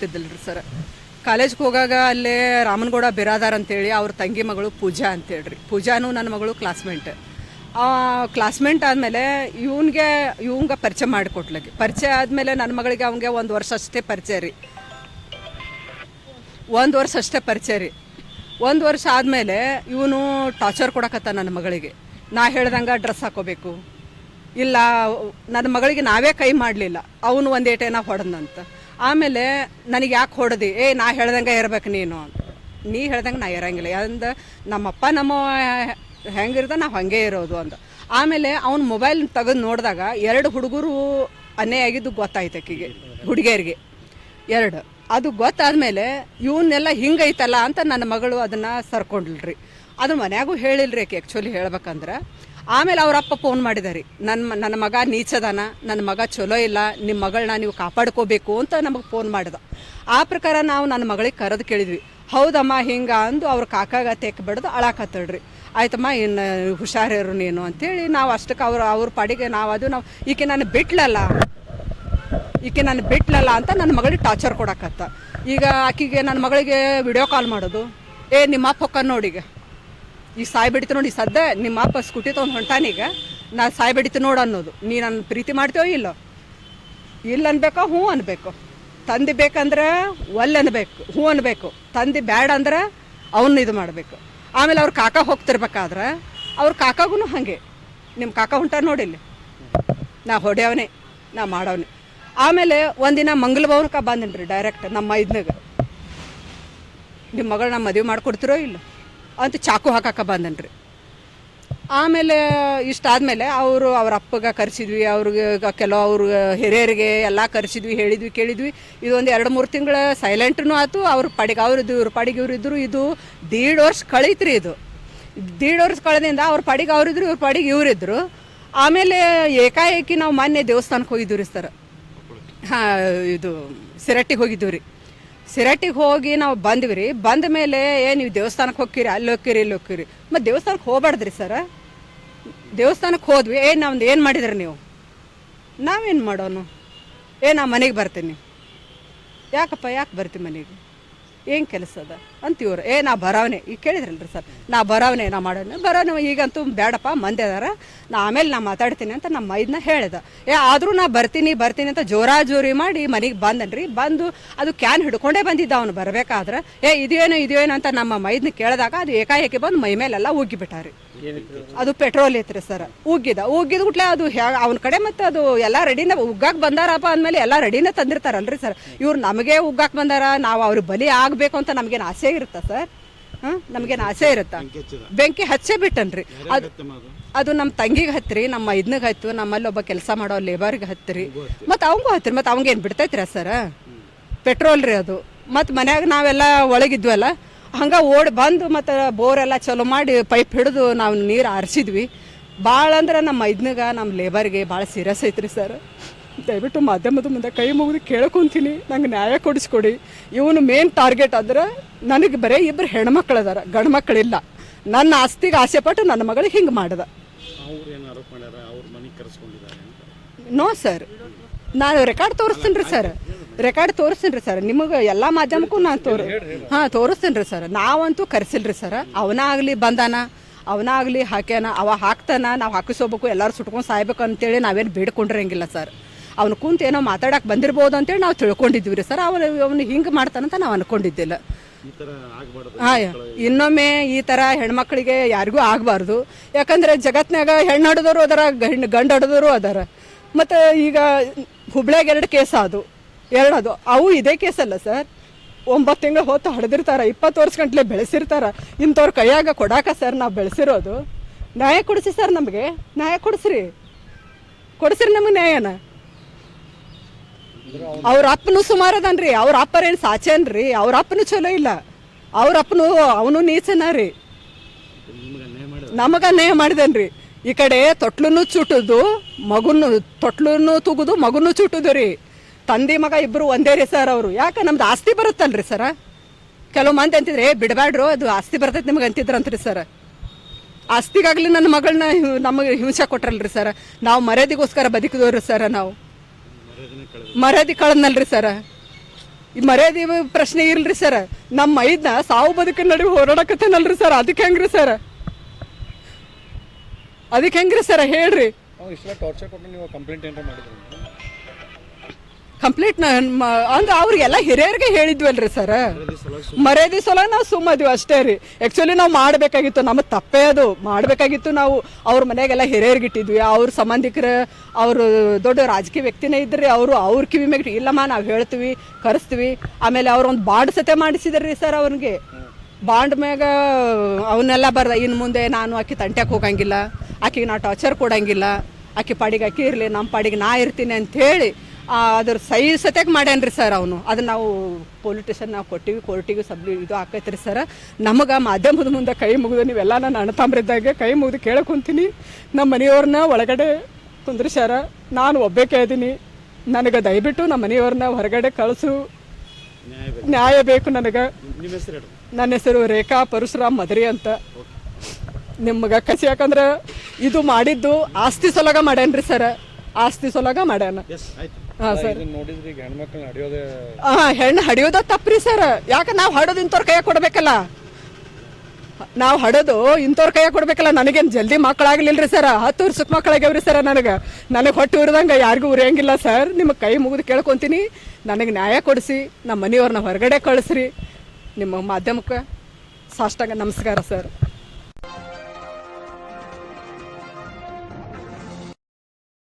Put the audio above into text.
ಹೋಗ್ತಿದ್ದಿಲ್ಲ ರೀ ಸರ್. ಕಾಲೇಜ್ಗೆ ಹೋಗಾಗ ಅಲ್ಲೇ ರಾಮನಗೌಡ ಬಿರಾದಾರ್ ಅಂತೇಳಿ ಅವ್ರ ತಂಗಿ ಮಗಳು ಪೂಜಾ ಅಂತೇಳ್ರಿ. ಪೂಜಾನು ನನ್ನ ಮಗಳು ಕ್ಲಾಸ್ಮೇಟ್. ಕ್ಲಾಸ್ಮೇಟ್ ಆದಮೇಲೆ ಇವನಿಗೆ ಇವಂಗೆ ಪರಿಚಯ ಮಾಡಿಕೊಟ್ಲಗೆ. ಪರಿಚಯ ಆದಮೇಲೆ ನನ್ನ ಮಗಳಿಗೆ ಅವನಿಗೆ ಒಂದು ವರ್ಷ ಅಷ್ಟೇ ಪರಿಚಯ ರೀ. ಒಂದು ವರ್ಷ ಅಷ್ಟೇ ಪರಿಚಯ ರೀ. ಒಂದು ವರ್ಷ ಆದಮೇಲೆ ಇವನು ಟಾರ್ಚರ್ ಕೊಡಕತ್ತ ನನ್ನ ಮಗಳಿಗೆ. ನಾ ಹೇಳ್ದಂಗೆ ಡ್ರೆಸ್ ಹಾಕೋಬೇಕು. ಇಲ್ಲ ನನ್ನ ಮಗಳಿಗೆ ನಾವೇ ಕೈ ಮಾಡಲಿಲ್ಲ. ಅವನು ಒಂದು ಏಟೇನ ಹೊಡೆದಂತ ಆಮೇಲೆ ನನಗೆ ಯಾಕೆ ಹೊಡೆದಿ? ಏ, ನಾ ಹೇಳ್ದಂಗೆ ಇರ್ಬೇಕು ನೀನು ನೀ ಹೇಳ್ದಂಗೆ ನಾ ಇರಂಗಿಲ್ಲ. ಅಂದ ನಮ್ಮಪ್ಪ ನಮ್ಮ ಹೆಂಗಿರ್ದ ನಾವು ಹಾಗೆ ಇರೋದು ಅಂತ ಆಮೇಲೆ ಅವ್ನ ಮೊಬೈಲ್ ತೆಗೆದು ನೋಡಿದಾಗ ಎರಡು ಹುಡುಗರು ಅನ್ಯಾಯ ಆಗಿದ್ದು ಗೊತ್ತಾಯ್ತು ಆಕಿಗೆ ಹುಡುಗಿಯರಿಗೆ ಎರಡು. ಅದು ಗೊತ್ತಾದ್ಮೇಲೆ ಇವನ್ನೆಲ್ಲ ಹಿಂಗೈತಲ್ಲ ಅಂತ ನನ್ನ ಮಗಳು ಅದನ್ನು ಸರ್ಕೊಂಡ್ಲ್ರಿ ಅದು ಮನ್ಯಾಗೂ ಹೇಳಿಲ್ರಿ ಆಕೆ ಆ್ಯಕ್ಚುಲಿ ಹೇಳ್ಬೇಕಂದ್ರೆ. ಆಮೇಲೆ ಅವರಪ್ಪ ಫೋನ್ ಮಾಡಿದಾರೆ. ನನ್ನ ನನ್ನ ಮಗ ನೀಚದಾನ ನನ್ನ ಮಗ ಚಲೋ ಇಲ್ಲ ನಿಮ್ಮ ಮಗಳನ್ನ ನೀವು ಕಾಪಾಡ್ಕೋಬೇಕು ಅಂತ ನಮಗೆ ಫೋನ್ ಮಾಡಿದ. ಆ ಪ್ರಕಾರ ನಾವು ನನ್ನ ಮಗಳಿಗೆ ಕರೆದು ಕೇಳಿದ್ವಿ. ಹೌದಮ್ಮ, ಹಿಂಗ ಅಂದು ಅವ್ರ ಕಾಕಾಗ ತೆಕ್ ಬಿಡ್ದು ಅಳಾಕತ್ತಳ್ರಿ. ಆಯ್ತಮ್ಮ ಇನ್ನು ಹುಷಾರಿರು ನೀನು? ಅಂತೇಳಿ ನಾವು ಅಷ್ಟಕ್ಕೆ ಅವ್ರ ಅವ್ರ ಪಾಡಿಗೆ ನಾವು ಅದು ನಾವು, ಈಕೆ ನಾನು ಬಿಟ್ಲಲ್ಲ, ಈಕೆ ನಾನು ಬಿಟ್ಲಲ್ಲ ಅಂತ ನನ್ನ ಮಗಳಿಗೆ ಟಾರ್ಚರ್ ಕೊಡಕತ್ತ. ಈಗ ಆಕಿಗೆ ನನ್ನ ಮಗಳಿಗೆ ವಿಡಿಯೋ ಕಾಲ್ ಮಾಡೋದು. ಏ ನಿಮ್ಮ ಪಕ್ಕ ಹೊಕ್ಕ ನೋಡೀಗ ಈಗ ಸಾಯ್ ಬಿಡಿತು ನೋಡಿ ಸದ್ದ ನಿಮ್ಮ ಅಪ್ಪ ಸ್ಕೂಟಿ ತೊಗೊಂಡು ಹೊಂಟಾನೀಗ ನಾ ಸಾಯ್ ಬಿಡಿತು ನೋಡು ಅನ್ನೋದು. ನೀ ನನ್ನ ಪ್ರೀತಿ ಮಾಡ್ತೇವೋ ಇಲ್ಲೋ? ಇಲ್ಲ ಅನ್ಬೇಕೋ, ಹ್ಞೂ ಅನ್ಬೇಕು. ತಂದೆ ಬೇಕಂದ್ರೆ ಒಲ್ಲೆ ಅನ್ಬೇಕು, ಹ್ಞೂ ಅನ್ಬೇಕು. ತಂದೆ ಬ್ಯಾಡ ಅಂದ್ರೆ ಅವನ್ನ ಇದು ಮಾಡಬೇಕು. ಆಮೇಲೆ ಅವ್ರ ಕಾಕ ಹೋಗ್ತಿರ್ಬೇಕಾದ್ರೆ ಅವ್ರ ಕಾಕಾಗೂ ಹಾಗೆ. ನಿಮ್ಮ ಕಾಕ ಹೊಂಟ ನೋಡಿಲ್ಲ ನಾ ಹೊಡೆಯವನೇ, ನಾ ಮಾಡವನೆ. ಆಮೇಲೆ ಒಂದಿನ ಮಂಗಲ ಭವನಕ್ಕೆ ರೀ ಡೈರೆಕ್ಟ್ ನಮ್ಮ ಇದ್ನಾಗ ನಿಮ್ಮ ಮಗಳನ್ನ ಮದುವೆ ಮಾಡಿಕೊಡ್ತಿರೋ ಇಲ್ಲ? ಅಂತ ಚಾಕು ಹಾಕಕ್ಕೆ ಬಂದನ್ರಿ. ಆಮೇಲೆ ಇಷ್ಟಾದಮೇಲೆ ಅವರು ಅವ್ರ ಅಪ್ಪಗೆ ಕರೆಸಿದ್ವಿ, ಅವ್ರಿಗೆ ಕೆಲವು ಅವ್ರ ಹಿರಿಯರಿಗೆ ಎಲ್ಲ ಕರೆಸಿದ್ವಿ, ಹೇಳಿದ್ವಿ, ಕೇಳಿದ್ವಿ. ಇದೊಂದು ಎರಡು ಮೂರು ತಿಂಗಳ ಸೈಲೆಂಟ್ನೂ ಆಯಿತು ಅವ್ರ ಪಾಡಿಗೆ ಅವ್ರದ್ದು ಇವ್ರ ಪಡಿಗೆ ಇವ್ರು ಇದ್ದರು ಇದು ದೀಡ್ ವರ್ಷ ಕಳೀತ್ರಿ ಇದು. ದೀಡ್ ವರ್ಷ ಕಳೆದಿಂದ ಅವ್ರ ಪಾಡಿಗೆ ಅವರಿದ್ರು ಇವ್ರ ಪಾಡಿಗೆ ಇವರಿದ್ರು ಆಮೇಲೆ ಏಕಾಏಕಿ ನಾವು ಮೊನ್ನೆ ದೇವಸ್ಥಾನಕ್ಕೆ ಹೋಗಿದ್ದೀವಿ ರೀ ಸರ್. ಹಾಂ, ಇದು, ಸಿರಟ್ಟಿಗೆ ಹೋಗಿದ್ದೀವಿ ರೀ ಸಿರಟ್ಟಿಗೆ ಹೋಗಿ ನಾವು ಬಂದ್ವಿ ಬಂದ ಮೇಲೆ, ಏ, ನೀವು ದೇವಸ್ಥಾನಕ್ಕೆ ಹೋಗ್ತೀರಿ, ಅಲ್ಲಿ ಹೋಗ್ತೀರಿ, ಇಲ್ಲಿ ಹೋಗ್ತೀರಿ. ಮತ್ತು ದೇವಸ್ಥಾನಕ್ಕೆ ಹೋಗ್ಬಾರ್ದ್ರಿ ಸರ? ದೇವಸ್ಥಾನಕ್ಕೆ ಹೋದ್ವಿ, ಏ ನಮ್ದು ಏನು ಮಾಡಿದ್ರಿ ನೀವು? ನಾವೇನು ಮಾಡೋನು? ಏ, ನಾ ಮನೆಗೆ ಬರ್ತೀನಿ. ಯಾಕಪ್ಪ, ಯಾಕೆ ಬರ್ತೀವಿ ಮನೆಗೆ? ಏನು ಕೆಲಸ ಅದ? ಅಂತೀವ್ರು ಏ, ನಾ ಬರವನೆ ಈಗ ಕೇಳಿದ್ರಲ್ರಿ ಸರ್, ನಾ ಬರವನೆ ನಾ ಮಾಡೋಣ ಬರೋಣ ಈಗಂತೂ ಬೇಡಪ್ಪ ಮಂದಿ ಅದಾರ. ನಾ ಆಮೇಲೆ ನಾ ಮಾತಾಡ್ತೀನಿ ಅಂತ ನಮ್ಮ ಮೈದನ್ನ ಹೇಳಿದೆ. ಏ, ಆದರೂ ನಾ ಬರ್ತೀನಿ ಬರ್ತೀನಿ ಅಂತ ಜೋರಾ ಜೋರಿ ಮಾಡಿ ಮನೆಗೆ ಬಂದನ್ರಿ. ಬಂದು ಅದು ಕ್ಯಾನ್ ಹಿಡ್ಕೊಂಡೇ ಬಂದಿದ್ದ ಅವನು ಬರಬೇಕಾದ್ರೆ, ಏ, ಇದೇನು ಇದೇನು? ಅಂತ ನಮ್ಮ ಮೈದನ್ನ ಕೇಳಿದಾಗ ಅದು ಏಕಾಏಕಿ ಬಂದು ಮೈ ಮೇಲೆಲ್ಲ ಉಗ್ಗಿಬಿಟ್ಟಾರಿ. ಅದು ಪೆಟ್ರೋಲ್ ಐತ್ರಿ ಸರ್. ಉಗ್ಗಿದ. ಉಗ್ಗಿದ ಗುಟ್ಲೆ ಅದು ಅವನ ಕಡೆ ಮತ್ತೆ ಅದು ಎಲ್ಲ ರೆಡಿನ ಉಗ್ಗಾಕ್ ಬಂದಾರಪ್ಪ ಅಂದ್ಮೇಲೆ ಎಲ್ಲ ರೆಡಿನ ತಂದಿರ್ತಾರಲ್ರಿ ಸರ್. ಇವ್ರು ನಮಗೆ ಉಗ್ಗಾಕ್ ಬಂದಾರ, ನಾವು ಅವ್ರ ಬಲಿ ಆಗಬೇಕು ಅಂತ ನಮ್ಗೇನು ಆಸೆ ಇರುತ್ತಾ ಸರ್? ಹಾಂ ನಮಗೇನು ಆಸೆ ಇರುತ್ತಾ? ಬೆಂಕಿ ಹಚ್ಚೇ ಬಿಟ್ಟನ್ರಿ. ಅದು ಅದು ನಮ್ಮ ತಂಗಿಗೆ ಹತ್ರಿ ನಮ್ಮ ಇದನ್ನಿಗೆ ಹತ್ತು, ನಮ್ಮಲ್ಲಿ ಒಬ್ಬ ಕೆಲಸ ಮಾಡೋ ಲೇಬರ್ಗೆ ಹತ್ತಿರಿ ಮತ್ತು ಅವಂಗೂ ಹತ್ತಿರಿ ಮತ್ತು ಅವಂಗೇನು ಬಿಡ್ತೈತ್ರಿ ಸರ್? ಪೆಟ್ರೋಲ್ ರೀ ಅದು. ಮತ್ತು ಮನ್ಯಾಗ ನಾವೆಲ್ಲ ಒಳಗಿದ್ವಲ್ಲ ಹಂಗೆ ಓಡಿ ಬಂದು ಮತ್ತು ಬೋರೆಲ್ಲ ಚಲೋ ಮಾಡಿ ಪೈಪ್ ಹಿಡಿದು ನಾವು ನೀರು ಆರಿಸಿದ್ವಿ. ಭಾಳ ಅಂದ್ರೆ ನಮ್ಮ ಇದನ್ನಿಗೆ ನಮ್ಮ ಲೇಬರ್ಗೆ ಭಾಳ ಸೀರಿಯಸ್ ಐತ್ರಿ ಸರ್ ದಯವಿಟ್ಟು ಮಾಧ್ಯಮದ ಮುಂದೆ ಕೈ ಮುಗಿದು ಕೇಳ್ಕೊಂತೀನಿ ನಂಗೆ ನ್ಯಾಯ ಕೊಡಿಸ್ಕೊಡಿ. ಇವನು ಮೇನ್ ಟಾರ್ಗೆಟ್ ಅಂದ್ರೆ ನನಗೆ ಬರೀ ಇಬ್ಬರು ಹೆಣ್ಮಕ್ಳು ಅದಾರ ಗಂಡು ಮಕ್ಕಳಿಲ್ಲ ನನ್ನ ಆಸ್ತಿಗೆ ಆಸೆ ಪಟ್ಟು ನನ್ನ ಮಗಳಿಗೆ ಹಿಂಗೆ ಮಾಡ್ದ. ನೋ ಸರ್ ನಾನು ರೆಕಾರ್ಡ್ ತೋರಿಸ್ತೀನಿ ರೀ ಸರ್ ರೆಕಾರ್ಡ್ ತೋರಿಸ್ತೀನಿ ರೀ ಸರ್ ನಿಮಗೆ ಎಲ್ಲ ಮಾಧ್ಯಮಕ್ಕೂ ನಾನು ತೋರಿ ಹಾಂ, ತೋರಿಸ್ತೀನಿ ರೀ ಸರ್ ನಾವಂತೂ ಕರೆಸಿಲ್ರಿ ಸರ್ ಅವನ ಆಗಲಿ ಬಂದಾನ, ಅವನ ಆಗಲಿ ಹಾಕ್ಯಾನ, ಅವ ಹಾಕ್ತಾನ, ನಾವು ಹಾಕಿಸೋಬೇಕು, ಎಲ್ಲರೂ ಸುಟ್ಕೊಂಡು ಸಾಯ್ಬೇಕು ಅಂತೇಳಿ ನಾವೇನು ಬೇಡ್ಕೊಂಡಿರಂಗಿಲ್ಲ ಸರ್ ಅವ್ನು ಕುಂತು ಏನೋ ಮಾತಾಡಕ್ಕೆ ಬಂದಿರ್ಬೋದು ಅಂತೇಳಿ ನಾವು ತಿಳ್ಕೊಂಡಿದ್ವಿ ರೀ ಸರ್ ಅವನು ಅವನು ಹಿಂಗೆ ಮಾಡ್ತಾನಂತ ನಾವು ಆಗಬಾರ್ದು ಹಾಂ, ಇನ್ನೊಮ್ಮೆ ಈ ಥರ ಹೆಣ್ಮಕ್ಳಿಗೆ ಯಾರಿಗೂ ಆಗಬಾರ್ದು. ಯಾಕಂದ್ರೆ ಜಗತ್ನಾಗ ಹೆಣ್ಣು ಹೊಡೆದವರು ಅದರ, ಗಂಡು ಗಂಡು ಹಡ್ದವರು ಅದಾರ. ಮತ್ತು ಈಗ ಹುಬ್ಳ್ಯಾಗ ಎರಡು ಕೇಸ್ ಅದು ಎರಡು ಅದು. ಅವು ಇದೇ ಕೇಸಲ್ಲ ಸರ್. ಒಂಬತ್ತು ತಿಂಗಳು ಹೊತ್ತು ಹಡ್ದಿರ್ತಾರೆ, ಇಪ್ಪತ್ತು ವರ್ಷ ಗಂಟ್ಲೆ ಬೆಳೆಸಿರ್ತಾರ. ಇಂಥವ್ರ ಕೈಯಾಗ ಕೊಡಾಕ ಸರ್ ನಾವು ಬೆಳೆಸಿರೋದು. ನ್ಯಾಯ ಕೊಡಿಸಿ ಸರ್ ನಮಗೆ. ನ್ಯಾಯ ಕೊಡಿಸ್ರಿ. ಕೊಡಿಸ್ರಿ ನಮಗೆ ನ್ಯಾಯನ. ಅವ್ರ ಅಪ್ಪನು ಸುಮಾರು ಅದನ್ರಿ. ಅವ್ರ ಅಪ್ಪರೇನು ಸಾಚೇನ್ರಿ ಅವ್ರ ಅಪ್ಪನು ಚಲೋ ಇಲ್ಲ. ಅವ್ರ ಅಪ್ಪನು, ಅವನು ನೀಚನ ರೀ. ನಿಮ್ಗೆ ಅನ್ಯಾಯ ಮಾಡಿದನ್ರಿ. ಈ ಕಡೆ ತೊಟ್ಲನ್ನು ಚುಟ್ಟುದು ಮಗುನು ತೊಟ್ಲನ್ನು ತೂಗುದು ಮಗುನು ಚುಟ್ಟುದು ರೀ. ತಂದೆ ಮಗ ಇಬ್ಬರು ಒಂದೇ ರೀ ಸರ್ ಅವರು. ಯಾಕೆ ನಮ್ದು ಆಸ್ತಿ ಬರುತ್ತಲ್ರಿ ಸರ? ಕೆಲವು ಮಂದಿ ಅಂತಿದ್ರೆ ಬಿಡಬೇಡ್ರು ಅದು ಆಸ್ತಿ ಬರ್ತೈತೆ ನಿಮಗೆ ಅಂತಿದ್ರಂತ್ರಿ ಸರ್. ಆಸ್ತಿಗಾಗ್ಲಿ ನನ್ನ ಮಗಳನ್ನ ನಮಗೆ ಹಿಂಸೆ ಕೊಟ್ರಲ್ರಿ ಸರ್. ನಾವು ಮರ್ಯಾದೆಗೋಸ್ಕರ ಬದುಕಿದವ್ರಿ ಸರ್ ನಾವು. ಮರ್ಯಾದಿ ಕಳೆದ ಮರ್ಯಾದೆ ಕಳೆದ್ನಲ್ರಿ ಸರ. ಈ ಮರ್ಯಾದೆ ಪ್ರಶ್ನೆ ಇಲ್ರಿ ಸರ್. ನಮ್ಮ ಐದ್ನ ಸಾವು ಬದುಕಿನ ನಡುವೆ ಹೋರಾಡಕತ್ತೇನಲ್ರಿ ಸರ್? ಅದಕ್ಕೆ ಹೆಂಗ್ರಿ ಸರ್? ಅದಕ್ಕೆ ಹೆಂಗ್ರಿ ಸರ್ ಹೇಳ್ರಿ. ಅವ್ನು ಇಷ್ಟೆಲ್ಲ ಟಾರ್ಚರ್ ಕೊಟ್ಟು ನೀವು ಕಂಪ್ಲೇಂಟ್ ಏನಾರ ಮಾಡಿದ್ರು? ಕಂಪ್ಲೀಟ್ ಅಂದ್ರೆ ಅವ್ರಿಗೆಲ್ಲ ಹಿರಿಯರಿಗೆ ಹೇಳಿದ್ವಲ್ರಿ ಸರ್. ಮರ್ಯಾದೆ ಸಲ ನಾವು ಸುಮ್ಮದಿವಿ ಅಷ್ಟೇ ರೀ. ಆ್ಯಕ್ಚುಲಿ ನಾವು ಮಾಡಬೇಕಾಗಿತ್ತು ನಮ್ಮ ತಪ್ಪೇ ಅದು. ಮಾಡಬೇಕಾಗಿತ್ತು ನಾವು ಅವ್ರ ಮನೆಗೆಲ್ಲ ಹಿರಿಯರಿಗೆ ಇಟ್ಟಿದ್ವಿ. ಅವ್ರ ಸಂಬಂಧಿಕರ ಅವರು ದೊಡ್ಡ ರಾಜಕೀಯ ವ್ಯಕ್ತಿನೇ ಇದ್ರಿ ಅವರು ಅವ್ರ ಕಿವಿ ಮ್ಯಾಗ ಇಲ್ಲಮ್ಮ ನಾವು ಹೇಳ್ತೀವಿ ಕರೆಸ್ತೀವಿ. ಆಮೇಲೆ ಅವ್ರು ಒಂದು ಬಾಂಡ್ ಸತೆ ಮಾಡಿಸಿದ್ರಿ ಸರ್ ಅವ್ನಿಗೆ ಬಾಂಡ್ ಮ್ಯಾಗ ಅವನ್ನೆಲ್ಲ ಬರ್ದ ಇನ್ನು ಮುಂದೆ ನಾನು ಆಕಿ ತಂಟ್ಯಾಕೆ ಹೋಗಂಗಿಲ್ಲ. ಆಕಿಗೆ ನಾ ಟಾರ್ಚರ್ ಕೊಡಂಗಿಲ್ಲ. ಆಕೆ ಪಾಡಿಗೆ ಆಕಿ ಇರಲಿ ನಮ್ಮ ಪಾಡಿಗೆ ನಾ ಇರ್ತೀನಿ ಅಂಥೇಳಿ ಅದ್ರ ಸೈ ಸತ್ಯಾಗ ಮಾಡ್ಯಾನ್ರಿ ಸರ್ ಅವನು. ಅದನ್ನ ನಾವು ಪೊಲೀಸ್ ಸ್ಟೇಷನ್ ನಾವು ಕೊಟ್ಟಿವಿ ಕೋರ್ಟಿಗೆ ಸಬ್ಲಿ ಇದು ಆಕೈತ್ರಿ ಸರ್ ನಮಗೆ ಮಾಧ್ಯಮದ ಮುಂದೆ ಕೈ ಮುಗಿದು ನೀವೆಲ್ಲ ನಾನು ಅಣ್ಣತಾಮ್ರಿದ್ದಾಗ ಕೈ ಮುಗಿದು ಕೇಳಕೊಂತೀನಿ ನಮ್ಮ ಮನೆಯವ್ರನ್ನ ಒಳಗಡೆ ಕುಂದ್ರಿಸ್ಯಾರ ನಾನು ಒಬ್ಬೇ ಕೇಳಿದೀನಿ. ನನಗೆ ದಯವಿಟ್ಟು ನಮ್ಮ ಮನೆಯವ್ರನ್ನ ಹೊರಗಡೆ ಕಳಿಸು. ನ್ಯಾಯ ಬೇಕು ನನಗೆ. ನನ್ನ ಹೆಸರು ರೇಖಾ ಪರಶುರಾಮ್ ಮದರಿ ಅಂತ. ನಿಮ್ಗೆ ಕಸಿ ಯಾಕಂದ್ರೆ ಇದು ಮಾಡಿದ್ದು ಆಸ್ತಿ ಸೊಲಗ ಮಾಡ್ಯಾನ್ರಿ ಸರ್. ಆಸ್ತಿ ಸೊಲಗ ಮಾಡ್ಯಾನ. ಹಾಂ ಸರ್. ಹಾ ಹೆಣ್ಣು ಹಡಿಯೋದ ತಪ್ಪ್ರಿ ಸರ್. ಯಾಕೆ ನಾವು ಹಡೋದು ಇಂಥವ್ರ ಕೈಯಾಗ ಕೊಡ್ಬೇಕಲ್ಲ? ನಾವು ಹಡೋದು ಇಂಥವ್ರ ಕೈಯಾಗ ಕೊಡ್ಬೇಕಲ್ಲ ನನಗೇನು ಜಲ್ದಿ ಮಕ್ಕಳಾಗ್ಲಿಲ್ರಿ ಸರ್. ಹತ್ತು ವರ್ಷಕ್ಕೆ ಮಕ್ಕಳಾಗ್ಯಾವ್ರಿ ಸರ್ ನನಗೆ. ನನಗೆ ಹೊಟ್ಟೆ ಉರಿದಂಗೆ ಯಾರಿಗೂ ಉರಿಯಂಗಿಲ್ಲ ಸರ್. ನಿಮ್ಮ ಕೈ ಮುಗಿದು ಕೇಳ್ಕೊತೀನಿ. ನನಗೆ ನ್ಯಾಯ ಕೊಡಿಸಿ ನಮ್ಮ ಮನೆಯವ್ರನ್ನ ಹೊರಗಡೆ ಕಳಿಸ್ರಿ. ನಿಮ್ಮ ಮಾಧ್ಯಮಕ್ಕೆ ಸಾಷ್ಟಾಂಗ ನಮಸ್ಕಾರ ಸರ್.